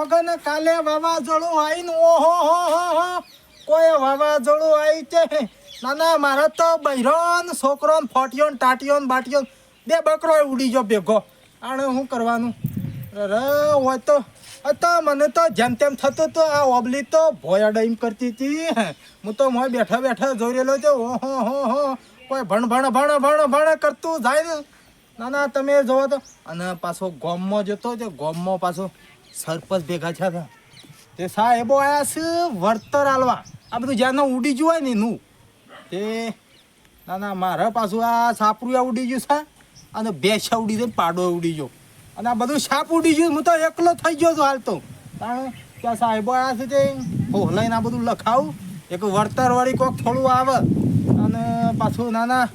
છોકરા કાલે વાવાઝોડું આવીને ઓહો, હો હો હો. કોઈ વાવાઝોડું આવી છે ના ના મારા તો બૈરોન છોકરો ફોટિયો ટાટિયો બાટિયો બે બકરો ઉડી ગયો ભેગો. આને શું કરવાનું? અરે હોય તો. તો મને તો જેમ તેમ થતું તો આ ઓબલી તો ભોય ડઈમ કરતી હતી, હું. તો મોય બેઠા બેઠા જોઈ રહેલો છે. ઓહો, હો હો. કોઈ ભણ ભણ ભણ ભણ ભણ કરતું જાય ને. ના ના તમે જોવો તો. અને પાછો ગોમમાં જતો છે. ગોમમાં પાછો સરપંચ ભેગા થયા હતા. તે સાહેબો આવ્યા છે વળતર આલવા. આ બધું જ્યાંનું ઉડી ગયું હોય ને એનું, તે ના ના, મારા પાછું આ સાપરું ઉડી ગયું છે અને ભેંસ ઉડી ગઈ પાડો ઉડી ગયો. અને આ બધું સાપ ઉડી ગયું, હું તો એકલો થઈ ગયો છું હાલ તો. કારણ ત્યાં સાહેબો આવ્યા છે તે હોલાઈને આ બધું લખાવું, એક વળતરવાળી કોક થોડું આવે. અને પાછું, ના ના,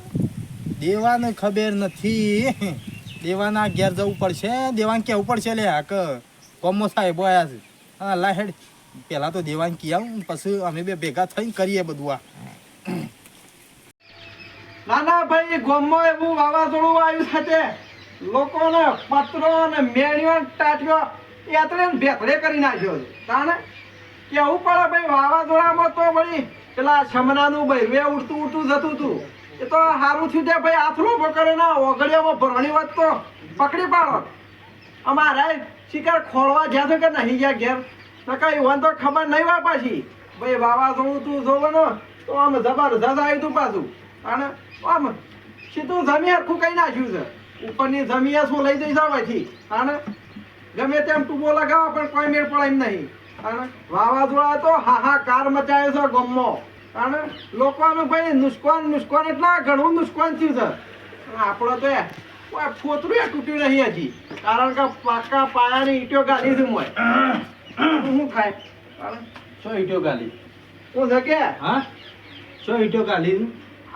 દેવાને ખબર નથી. દેવાના ઘેર જવું પડશે, દેવાને કહેવું પડશે, લે હા કે કોમો સાહેબો આયા છે. હા, લા હેડ પહેલાં તો દેવાને કી આવું, પછી અમે બે ભેગા થઈને કરીએ બધું આ. ના ના ભાઈ, ગોમો એવું વાવાઝોડું આવ્યું છે તે. લોકોને પત્રો અને મેળીઓ ને ટાટીઓ યાત્રે ને ભેખડે કરી નાખ્યો છે. તાને કેવું પડે ભાઈ, વાવાઝોડામાં તો વળી પેલા શમનાનું બૈરું ઉડતું ઉડતું જતું હતું. એ તો સારું થયું તે ભાઈ, આથલો પકડે ના ઓગળિયામાં ભરણી વાત તો પકડી પાડો. અમારે શિકાર ખોળવા જ્યાં તો કે નહીં ગયા ઘેર. નકા એવું તો ખબર નહીં હોય પાછી. ભાઈ, વાવાઝોડું તું જોવાનો તો આમ જબરજસ્ત આવ્યું તું પાછું. અને આમ સીધું જમી આખું કઈ નાખ્યું છે. ઉપરની જમીએ શું લઈ જઈશ પછી અને ગમે તેમ ટૂંકો લગાવો, પણ કોઈ મેળ પડે એમ નહીં. અને વાવાઝોડા તો હાહાકાર મચાયો છે ગમમાં અને લોકોનું ભાઈ નુસ્કાન નુસ્કાન એટલા ઘણું નુકસાન થયું છે. આપણો તો ફોતરું તૂટ્યું નહીં હજી. કારણ કે પાકા પાયાની ઈટો ગાલી છે મોય શું ખાય શું ઈટો ગાલી શું છે હા? શું ઈટો ગાલી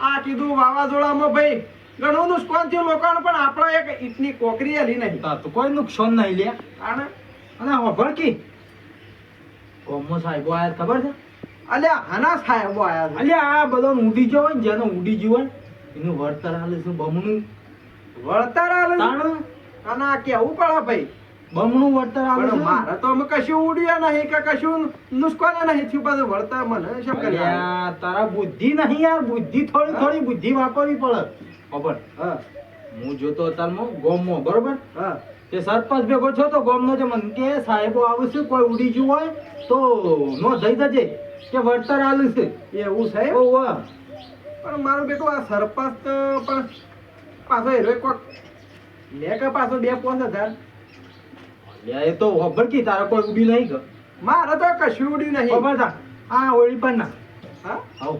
આ કીધું વાવાઝોડામાં ભાઈ ઘણું નુકસાન થયું. લોકોને પણ આપણે એક ઈટની કોકરી હલી નહીં. તો કોઈ નુકસાન નહીં લે અને અને હોભળ કી? કોમો સાહેબો આયા ખબર છે? અલ્યા આના સાહેબો આયા અલ્યા આ બધો ઉડી ગયો હોય ને જેનો ઉડી ગયો હોય એનું વળતર હાલે છે બમણું. વળતર આલે અને આ કેવું પડે ભાઈ? બમણું વળતર હાલે પણ મારે તો અમે કશું ઉડ્યા નહીં કે કશું નુકસાન નહીં થયું પાછું વળતર મને શું કરી તારા બુદ્ધિ નહીં યાર બુદ્ધિ થોડી થોડી બુદ્ધિ વાપરવી પડે. ખબર? હા. જોતો અત્યારમાં ગોમમાં બરોબર? હા. તે સરપંચ ભેગો છો તો ગોમનો જે મને કે સાહેબો આવશે કોઈ ઉડી ગયું હોય તો નો થઈ જજે કે વળતર આલું છે. એવું સાહેબ પણ મારો બેટો આ સરપંચ પણ પાછો હેરો કોક લે કે પાછો બે પાંચ હજાર. લે એ તો ખબર કી તારા કોઈ ઉડી નહીં ગયો. મારે તો કશું ઉડ્યું નહીં. ખબર થા આ ઓળી પણ ના હા? આવ.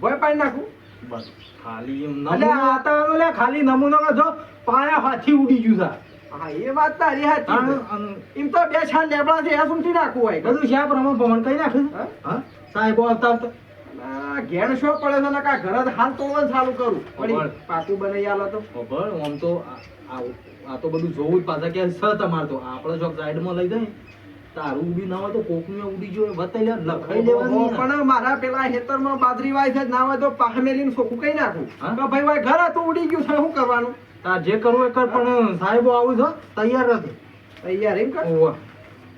ભોય પાડી નાખું. બસ ખાલી નમૂનો આ તો લે ખાલી નમૂનો કે જો પાયા હાથી ઉડી ગયું છે. હા એ વાત તારી. અન એમ તો બે છાલ લેબડા છે એ સુમતી નાખવું હોય? બધું છે પ્રમાણ પ્રમાણ કઈ નાખ્યું હા? હા? સાહેબો આવતા આવતા. ઘેણ શો પડે છે કા ઘર જ હાલ તોડવાનું ચાલુ કરું. પણ. પાકું બનાવી આલો તો. ખબર આમ તો આ- તો બધું જોવું જ પાછા કે છે તમારે તો. આપણે જો સાઈડમાં લઈ જાય. તારું ઉડી ના હોય તો કોકનું ઉડી ગયો વતાઈ લે લખાઈ લેવાનું પણ મારા પેલા ખેતરમાં બાજરી વાય છે ના હોય તો પાહે સોકું કઈ નાખું? કે ભાઈ ભાઈ ઘર તો ઉડી ગયું છે શું કરવાનું? તાર જે કરવું એ કર પણ સાહેબો આવું છો તૈયાર નથી. તૈયાર એમ કર.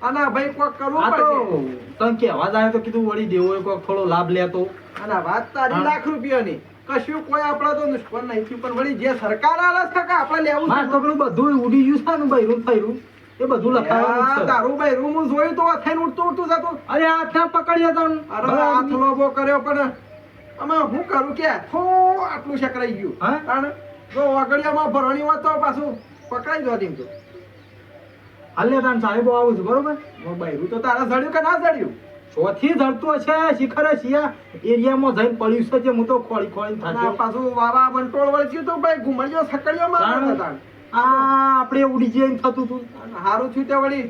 અને ભાઈ કોક કરવું પડશે. તને કહેવા જાય તો કીધું વળી દેવો કોઈ થોડો લાભ લેતો. અને વાત તારી લાખ રૂપિયાની. કશું કોઈ આપણે તો નુકસાન નહીં થયું પણ વળી જે સરકાર આલે છે કે આપણે લેવું માર છે. છોકરું બધું ઉડી ગયું છે ને ભાઈ રૂમ ફૈરું. એ બધું લખાવાનું છે. તારું ભાઈ રૂમ જોયું તો થઈને ઉડતું ઉડતું જતું. અરે આ ત્યાં પકડ્યા તા અરે હાથ. લોબો કર્યો પણ અમે હું કરું કે થો આટલું શકરાઈ ગયું. હા? કારણ જો વાગડિયામાં ભરણી હોય તો પાછું પકડાઈ એમ તો હાલે તાન સાહેબો આવું છું બરોબર? બૈરું તો તારા સડ્યું કે ના સડ્યું ચોથી ધરતું હશે શિખરે શિયા. એરિયામાં જઈને પડ્યું છે જે હું તો ખોળી ખોળી અને પાછું વાવા બંટોળ વળગ્યું તો ભાઈ ઘુમડિયો સકડીઓ મારે. તાણ. આ આપણે ઉડી એમ થતું અને હારું થયું તે વળી.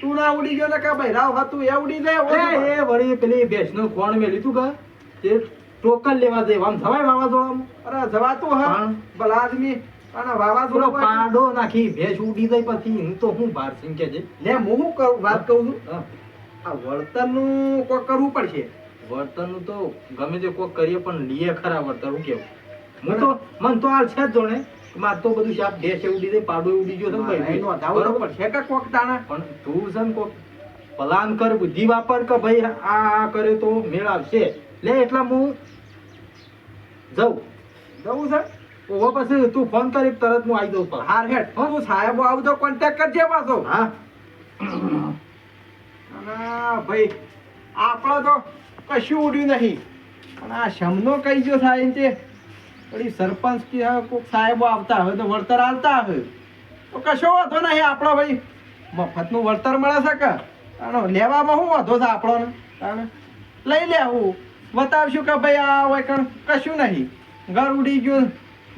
તું ના ઉડી ગયો ને કે ભાઈ રાવ હતું એ ઉડી જાય એ વળી પેલી ભેંસનું કોણ મેં લીધું કા. એ ટોકન લેવા દે આમ થવાય વાવાઝોડામાં? અરે જવાતું હા. ભલા આદમી. અને વાવા પાડો નાખી ભેંસ ઉડી જાય પછી હું તો હું બાર સિંહ કે છે લે હું વાત કહું છું. આ વળતરનું કોક કરવું પડશે. વર્તનનું તો ગમે તે કોક કરીએ પણ લીએ ખરા વર્તન હું કેવું? હું તો મન તો હાલ છે જ જોણે. માર તો બધું શાપ ભેંસ ઉડી જાય પાડો ઉડી ગયો છે ભાઈ બરોબર? છે કે કોક દાણા? પણ તું છે ને કોક પ્લાન કર બુદ્ધિ વાપર કે ભાઈ આ આ કરે તો મેળ આવશે. લે એટલા હું જઉં. જવું છે? ઓવો પછી તું ફોન કરી તરત હું આવી દઉં. હાર હેડ હું સાહેબ આવું તો કોન્ટેક્ટ કરજે પાછો. હા. ભાઈ આપણો તો કશું ઉડ્યું નહીં. પણ આ શમનો કઈ ગયો સાહેબ તે પડી સરપંચ કે હવે કોક સાહેબો આવતા હવે તો વળતર આવતા હવે તો કશો વાંધો નહીં આપણો ભાઈ. મફતનું વળતર મળે છે કે? લેવામાં શું વાંધો છે આપણોને? તાણે લઈ લેવું બતાવશું કે ભાઈ આ હોય કણ કશું નહીં. ઘર ઉડી ગયું.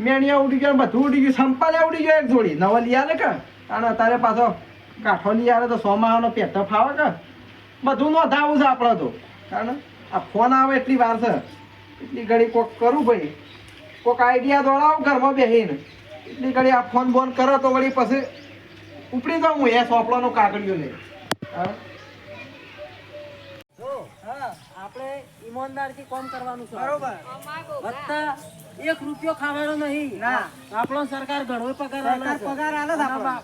મેણિયા ઉડી ગયો બધું ઉડી ગયું. સંપાલે ઉડી ગયો એક જોડી. નવા લઈ આવે કે? અને અત્યારે પાછો કાંઠો લઈ આવે તો સોમાવાનો પેટો ફાવે કે? બધું નોંધાવું છે આપણે તો. કારણ આ ફોન આવે એટલી વાર છે. એટલી ઘડી કોક કરું ભાઈ. કોક આઈડિયા દોડાવું ઘરમાં બેસીને એટલી ઘડી આ ફોન બોન કરો તો વળી પછી ઉપડી જાઉં હું. એ સોપડાનો કાગળિયો લઈ. હા આપણે ઈમાનદારથી કોમ કરવાનું છે. બરોબર. વત્તા એક રૂપિયો ખાવાનો નહીં ના. આપણો સરકાર ઘણો પગાર સરકાર પગાર આલે છે આપણને.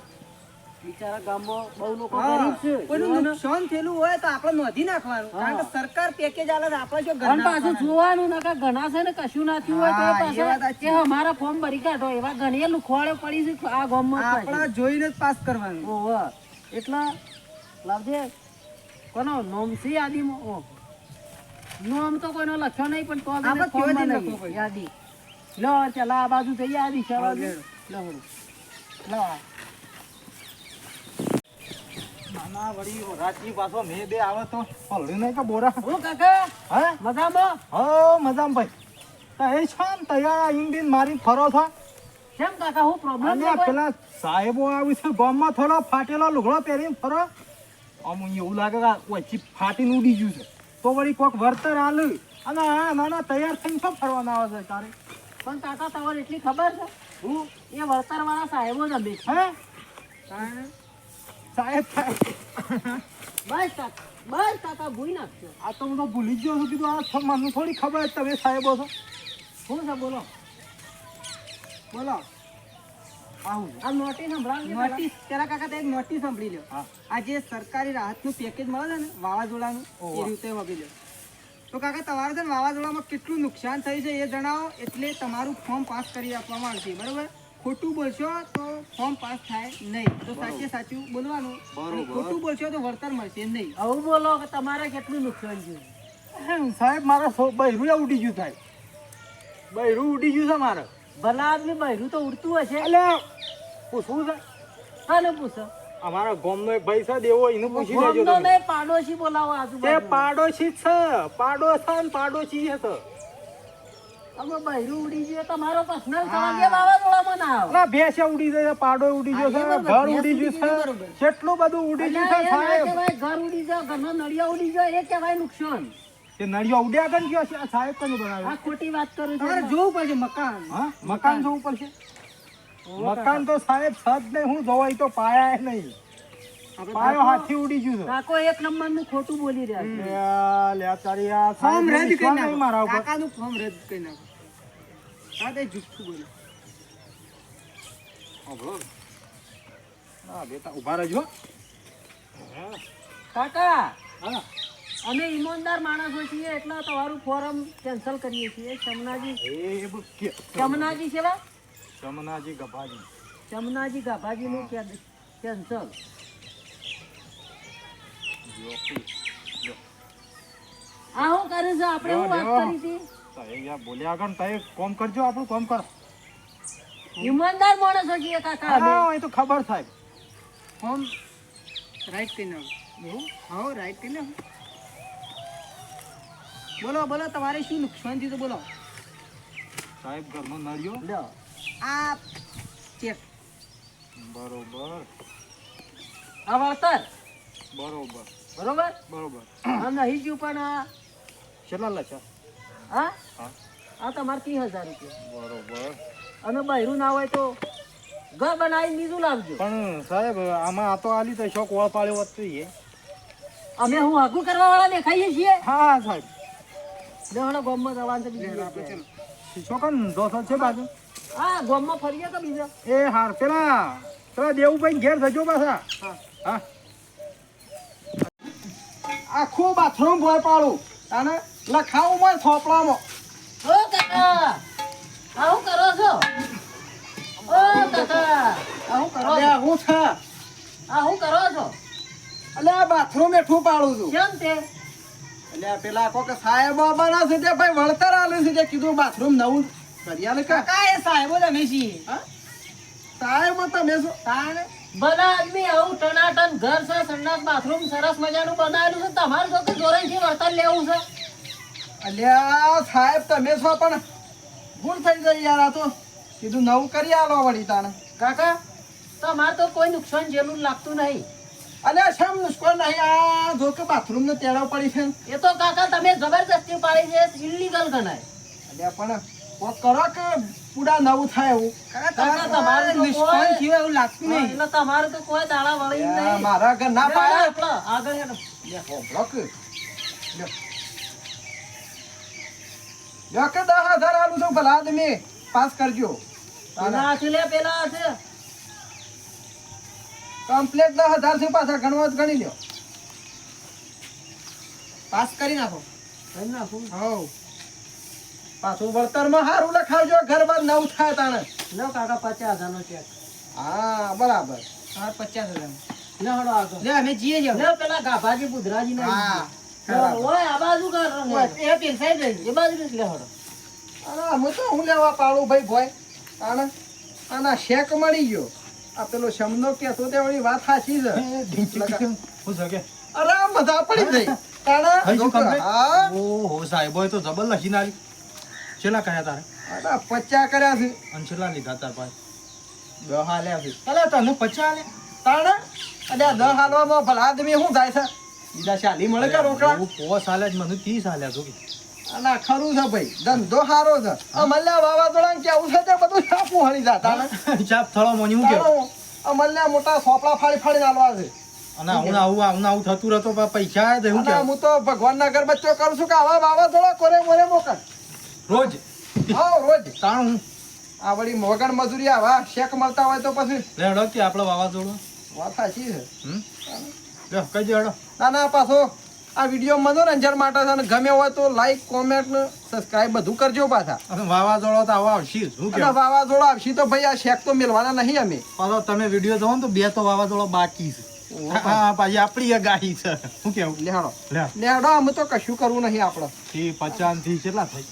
બિચારા ગામમાં બહુ લોકો ગરીબ છે કોઈનું નુકસાન થયેલું હોય તો આપણે નોંધી નાખવાનું કારણ કે સરકાર પેકેજ આલે છે આપણે જો અને પાછું આપવાના. જોવાનું નકર ઘણા છે ને કશું ના થયું હોય તો હા, એ પાછા વાત સાચી. કે અમારા ફોર્મ ભરી કાઢો એવા ઘણી લુખવાડે પડી છે આ ગામમાં જ આપણે જોઈને જ પાસ કરવાનું ઓહો. એટલા લાવજે કોનો નોમ છે યાદીમાં ઓહો. નોમ તો કોઈનો લખ્યો નહીં પણ તો આપણે. યાદી લો ચાલ આ બાજુ થઈ યાદી છે બાજુ. લો વળી. લો આ. વળી રાજજી પાછો મેં બે આવે તો નહીં કે બોરા? હું કાકા હે? મજામાં? હો મજામાં ભાઈ. તો એ તૈયાર ઈંડીન મારી ફરો છો? કેમ કાકા હું પ્રોબ્લેમ આ પેલા સાહેબો આવી છે ગામમાં થોડો ફાટેલો લુગડો પહેરીને ફરો. આમ એવું લાગે કે વચ્ચે ફાટીને ઉડી ગયું છે. તો વળી કોક વર્તર આલું અને આ નાના તૈયાર થઈને શું ફરવાના આવે છે તારે? પણ કાકા તમારે એટલી ખબર છે? હું? એ વળતર વાળા સાહેબો જ અમે. હે? સાહેબ બસ કાકા બસ કાકા ભૂલી નાખજો. આ તો હું તો ભૂલી ગયો છું કીધું આ મને થોડી ખબર છે તમે સાહેબો છો. શું છે બોલો? બોલો. આ નોટિસ. નોટિસ? પેલા કાકા તે એક નોટિસ સાંભળી લ્યો. આ જે સરકારી રાહતનું પેકેજ મળે છે ને વાવાઝોડાનું. એ રીતે વગી લો તો કાકા તમારે છે ને વાવાઝોડામાં કેટલું નુકસાન થયું છે એ જણાવો એટલે તમારું ફોર્મ પાસ કરી આપવામાં આવશે બરાબર? ખોટું બોલશો તો ફોર્મ પાસ થાય નહીં. તો સાચે સાચું બોલવાનું. ખોટું બોલશો તો વળતર મળશે નહીં. આવું બોલો કે તમારે કેટલું નુકસાન થયું? સાહેબ મારે બૈરું ઉડી ગયું સાહેબ. બૈરું ઉડી ગયું છે મારે. ભલા આદમી બહેરું તો ઉડતું હશે. એટલે પૂછવું છે? હા ને પૂછો. અમારા ગામનો એક ભાઈ છે દેવો એનું પૂછી લેજો તમે. પાડોશી બોલાવો તે આજુબાજુ પાડોશી છે પાડો છે ને પાડોશી છે. તો બહેરું ઉડી ગયું તમારો પર્સનલ સવાલ એ વાવાઝોડામાં ના આવે. ના ભેંસે ઉડી જાય પાડો ઉડી ગયો છે ઘર ઉડી ગયું છે. કેટલું બધું ઉડી ગયું છે સાહેબ? ઘર ઉડી જાય ઘરનો નળિયા ઉડી જાય એ કહેવાય નુકસાન. તે નળિયો ઉડ્યા કરી ગયો છે આ સાહેબ કનું આ ખોટી વાત કરું તમારે જોવું પડશે મકાન. હા મકાન જોવું પડશે. મકાન તો સાહેબ છત નહીં હું જોવાય તો પાયા નહીં. પાયો હાથી ઉડી ગયો કાકો એક નંબરનું ખોટું બોલી રહ્યા છે. લ્યા તારી આ ફોર્મ રદ કરી નાખ. મારા ઉપર. કાકા નું ફોર્મ રદ કરી નાખ. આ તે જુઠ્ઠું બોલે. સાંભળો. ના બેટા ઊભા રહેજો. કાકા હા. અમે ઈમાનદાર માણસો છીએ એટલે તમારું ફોરમ કેન્સલ કરીએ છીએ. ચમનાજી ચમનાજી છે વા? ચમનાજી ગભાજી. ચમનાજી ગભાજી નું કેન્સલ. આ શું કર્યું છે? આપણે શું વાત કરી હતી? તારે યાર બોલ્યા આગળ તમે કોમ કરજો આપણું કોમ કરો. ઈમાનદાર માણસો છીએ કાકા હા એ તો ખબર સાહેબ. ફોર્મ રાઈટ કરી નાખો. હા રાઈટ કરી નાખો. બોલો બોલો તમારે શું નુકસાન થયું તો બોલો. સાહેબ ઘરનો નળિયો? લ્યો. આ ચેક બરોબર. આ વળતર. બરોબર. બરોબર? બરોબર. આ નહીં જ્યું પણ કેટલા લચા હા? હા. આ તમારે ત્રીસ હજાર રૂપિયા. બરોબર. અને બહેરું ના હોય તો ઘર બનાવી બીજું લાવજો. પણ સાહેબ આમાં આ તો આલી તો શોખ વળ પાડ્યો હોત તો એ અમે હું આગું કરવા વાળા દેખાઈએ છીએ? હા સાહેબ. લેવાના ગોમમાં જવાનું છે બીજું. ચલો શોખન છે બાજુ? આ ગોમમાં ફરીએ તો બીજા. એ હાર પેલા પેલા દેવુભાઈ ઘેર થજો પાછા. હા. આખું બાથરૂમ ભોય પાડું. અને લખાવું માં થોપલામાં. ઓ કાકા આવું કરો છો? ઓ કાકા આવું કરો. છો અલ્યા હું છે. આવું કરો છો? અલ્યા બાથરૂમ એઠું પાડું છું. કેમ તે? અલ્યા પેલા કોક સાહેબ બાબાના છે તે ભાઈ વળતર આલે છે તે કીધું બાથરૂમ નવું કરી આલે કા? કાકા એ સાહેબો તમે છીએ. સાહેબ તમે શું તાણ ભલા આદમી આવું ટનાટન ઘર છે સંડાસ બાથરૂમ સરસ મજાનું બનાવેલું છે તમારે તો કે જોરેથી વર્તન લેવું છે. અલ્યા સાહેબ તમે છો પણ ભૂલ થઈ ગઈ યાર આ તો કીધું નવું કરી આલો વળી તાને કાકા તમારે તો કોઈ નુકસાન જેવું લાગતું નહીં. અલ્યા શેમ નુસ્કોન નહીં? આ જો કે બાથરૂમ ને તેડાવ પડી છે એ તો કાકા તમે જબરજસ્તી પાડી છે ઇલીગલ ગણાય. અલ્યા પણ કોક કરો કે પૂરા નવું થાય એવું. તમારે તો નિષ્ફળ થયું એવું લાગતું નહીં. એટલે તમારે તો કોઈ દાડા વળી નહીં. મારા ઘર ના પાડે એટલે આગળ હેડો. લે, હોભળો કે. લ્યો. લ્યો કે દસ હજાર આલું છું ભલા આદમી. પાસ કરજો. પેલા હાથે લે પેલા છે કમ્પ્લેટ દસ હજાર છે પાછા ગણવા ગણી લ્યો. પાસ કરી નાખો. કરી નાખો? હવ. પાછું વળતરમાં સારું લખાવજો ઘર બાર નવ થાય તાણે. લો કાકા પચાસ હજારનો ચેક હા બરાબર. હા પચાસ હજાર લે હડો આગળ. લે અમે જીએ જાવ લે પેલા ગાભાજી બુધરાજી હા ઓય આ બાજુ કર ઓય, એ પેલસાઈ જઈ એ બાજુ લે હળો. અરે હું તો હું લેવા પાડું ભાઈ ભોય. તાણે આના શેક મળી ગયો. આ પેલો શમનો કહેતો તે વળી વાત સાચી છે. અરે મજા પડી ગઈ. તાણે હા. ઓહો સાહેબ તો જબર લખી નારી છેલ્લા કયા તારે? અરે પચ્ચા કર્યા છે. અને છેલ્લા લીધા તાર પાસે? દહ હાલ્યા છે. અલે તને પચા લે તાણે? આ દહ હાલવામાં ભલા આદમી શું થાય છે? બીજા શાલી મળે કે રોકડા? હું પોસ હાલે મને ત્રીસ હાલ્યા છો આ ખરું છે ભાઈ. ધંધો સારો છે. આ મલ્યા વાવાઝોડા કેવું છે તે બધું છાપું હળી ચાપ થળો મોની હું કેવું? તાણે મોટા સોપડા ફાડી ફાડી આલવા છે. અને હું આવું આવું આવું થતું રહેતો પૈસા હું તો ભગવાનના ઘર બચ્ચો કરું છું કે આવા વાવાઝોડા કોરે મોરે મોકલ. રોજ? હા રોજ. તાણું. આ વળી મોગણ મજૂરી આવા. શેક મળતા હોય તો પછી હડો કે આપણે વાવાઝોડું? વાત સાચી છે. હમ? લે કઈ જડો ના ના પાછો આ વીડિયો મનોરંજન માટે છે અને ગમે હોય તો લાઈક કોમેન્ટ સબસ્ક્રાઇબ બધું કરજો પાછા. વાવાઝોડો તો આવા આવશે શું કે વાવાઝોડો આવશે તો ભાઈ આ શેક તો મેળવાના નહીં અમે. પાછો તમે વીડિયો જોવો ને તો બે તો વાવાઝોડો બાકી છે. પાછી આપણી ગાડી છે. શું કેવું લેહાડો લેહાડો અમે તો કશું કરવું નહીં આપણે. પચાસથી કેટલા થઈ